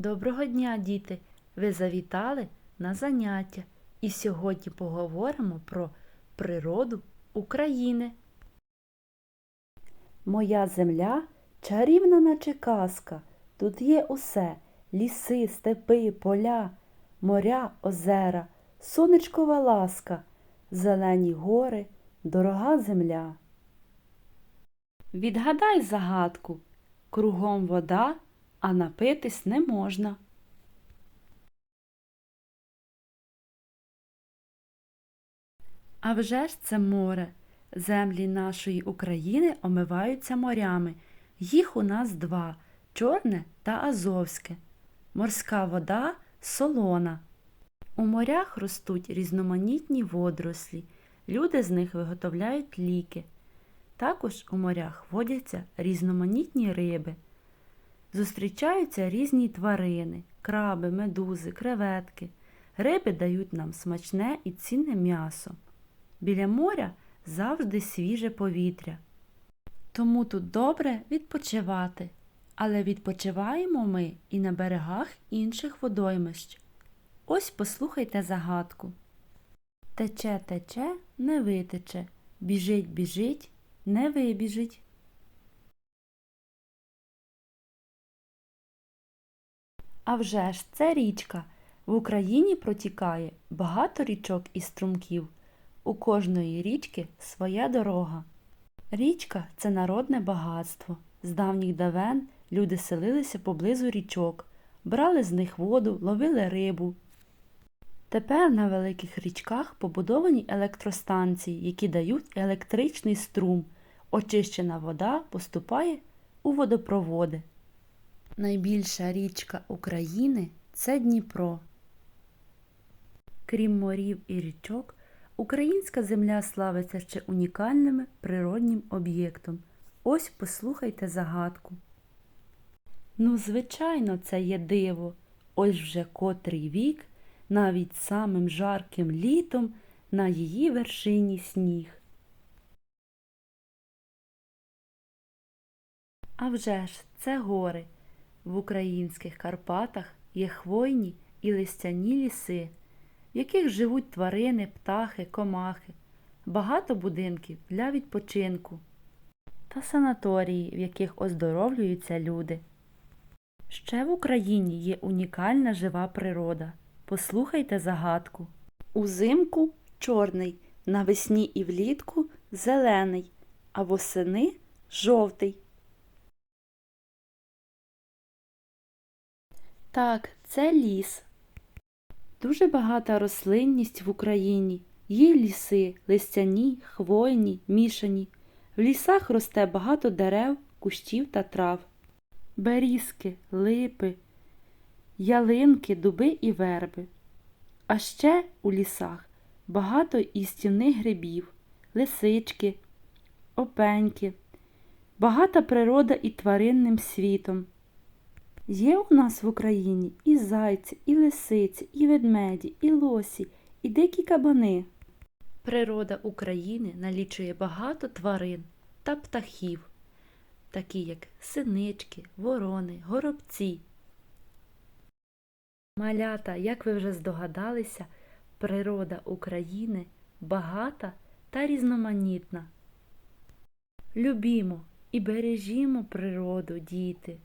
Доброго дня, діти! Ви завітали на заняття і сьогодні поговоримо про природу України. Моя земля чарівна, наче казка. Тут є усе ліси, степи, поля, моря, озера, сонечкова ласка, зелені гори, дорога земля. Відгадай загадку. Кругом вода, а напитись не можна. А вже ж це море. Землі нашої України омиваються морями. Їх у нас два чорне та азовське. Морська вода солона. У морях ростуть різноманітні водорослі. Люди з них виготовляють ліки. Також у морях водяться різноманітні риби. Зустрічаються різні тварини, краби, медузи, креветки. Риби дають нам смачне і цінне м'ясо. Біля моря завжди свіже повітря. Тому тут добре відпочивати. Але відпочиваємо ми і на берегах інших водоймищ. Ось послухайте загадку. Тече, тече, не витече, біжить, біжить, не вибіжить. А вже ж це річка. В Україні протікає багато річок і струмків. У кожної річки своя дорога. Річка це народне багатство. З давніх давен люди селилися поблизу річок, брали з них воду, ловили рибу. Тепер на великих річках побудовані електростанції, які дають електричний струм. Очищена вода поступає у водопроводи. Найбільша річка України це Дніпро. Крім морів і річок, українська земля славиться ще унікальним природнім об'єктом. Ось послухайте загадку. Ну, звичайно, це є диво. Ось вже котрий вік, навіть самим жарким літом на її вершині сніг. А вже ж це гори. В українських Карпатах є хвойні і листяні ліси, в яких живуть тварини, птахи, комахи, багато будинків для відпочинку та санаторії, в яких оздоровлюються люди. Ще в Україні є унікальна жива природа. Послухайте загадку. Узимку чорний, навесні і влітку зелений, а восени жовтий. Так, це ліс. Дуже багата рослинність в Україні. Є ліси, листяні, хвойні, мішані. В лісах росте багато дерев, кущів та трав. Берізки, липи, ялинки, дуби і верби. А ще у лісах багато істівних грибів, лисички, опеньки, багата природа і тваринним світом. Є у нас в Україні і зайці, і лисиці, і ведмеді, і лосі, і дикі кабани. Природа України налічує багато тварин та птахів, такі як синички, ворони, горобці. Малята, як ви вже здогадалися, природа України багата та різноманітна. Любімо і бережімо природу, діти.